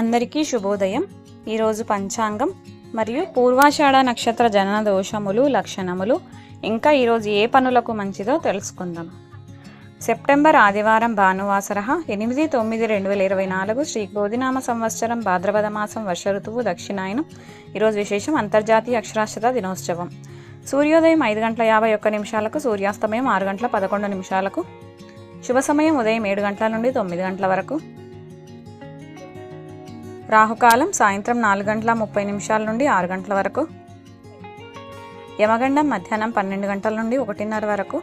అందరికీ శుభోదయం. ఈరోజు పంచాంగం మరియు పూర్వాషాఢ నక్షత్ర జనన దోషములు లక్షణములు ఇంకా ఈరోజు ఏ పనులకు మంచిదో తెలుసుకుందాం. సెప్టెంబర్ ఆదివారం భానువాసర ఎనిమిది తొమ్మిది రెండు వేల ఇరవై నాలుగు శ్రీ క్రోధినామ సంవత్సరం భాద్రపద మాసం వర్ష ఋతువు దక్షిణాయనం. ఈరోజు విశేషం అంతర్జాతీయ అక్షరాస్యత దినోత్సవం. సూర్యోదయం ఐదు గంటల యాభై ఒక్క నిమిషాలకు సూర్యాస్తమయం ఆరు గంటల పదకొండు నిమిషాలకు శుభ సమయం ఉదయం ఏడు గంటల నుండి తొమ్మిది గంటల వరకు రాహుకాలం సాయంత్రం నాలుగు గంటల ముప్పై నిమిషాల నుండి ఆరు గంటల వరకు. యమగండం మధ్యాహ్నం పన్నెండు గంటల నుండి ఒకటిన్నర వరకు.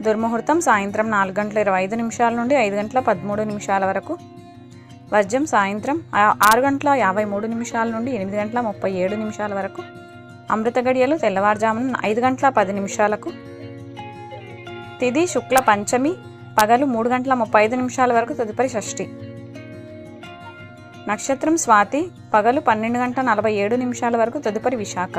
దుర్ముహూర్తం సాయంత్రం నాలుగు గంటల ఇరవై ఐదు నిమిషాల నుండి ఐదు గంటల పదమూడు నిమిషాల వరకు. వజ్రం సాయంత్రం ఆరు గంటల యాభై మూడు నిమిషాల నుండి ఎనిమిది గంటల ముప్పై ఏడు నిమిషాల వరకు. అమృత గడియలు తెల్లవారుజామున ఐదు గంటల పది నిమిషాలకు. తిది శుక్ల పంచమి పగలు మూడు గంటల ముప్పై ఐదు నిమిషాల వరకు తదుపరి షష్ఠి. నక్షత్రం స్వాతి పగలు పన్నెండు గంటల నలభై ఏడు నిమిషాల వరకు తదుపరి విశాఖ.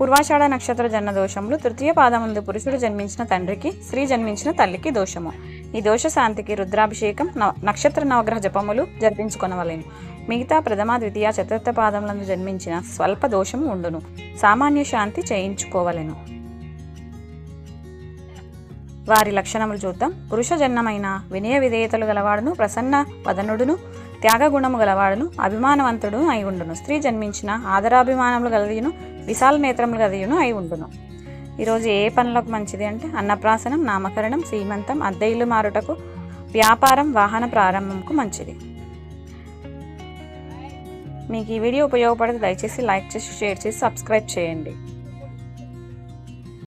పూర్వాషాఢ నక్షత్ర జన్మ దోషములు తృతీయ పాదముందు పురుషుడు జన్మించిన తండ్రికి స్త్రీ జన్మించిన తల్లికి దోషము. ఈ దోష శాంతికి రుద్రాభిషేకం నవ- నక్షత్ర నవగ్రహ జపములు జరిపించుకొనవలెను. మిగతా ప్రథమ ద్వితీయ చతుర్థ పాదములందు జన్మించిన స్వల్ప దోషము ఉండును. సామాన్య శాంతి చేయించుకోవలెను. వారి లక్షణములు చూద్దాం. పురుష జన్మమైన వినయ విధేయతలు గలవాడును ప్రసన్న వదనుడును త్యాగగుణము గలవాడును అభిమానవంతుడు అయి ఉండును. స్త్రీ జన్మించిన ఆదరాభిమానములు గలదియును విశాల నేత్రములు గలదియును అయి ఉండును. ఈరోజు ఏ పనులకు మంచిది అంటే అన్నప్రాసనం నామకరణం సీమంతం అద్దె ఇల్లు మారుటకు వ్యాపారం వాహన ప్రారంభంకు మంచిది. మీకు ఈ వీడియో ఉపయోగపడితే దయచేసి లైక్ చేసి షేర్ చేసి సబ్స్క్రైబ్ చేయండి.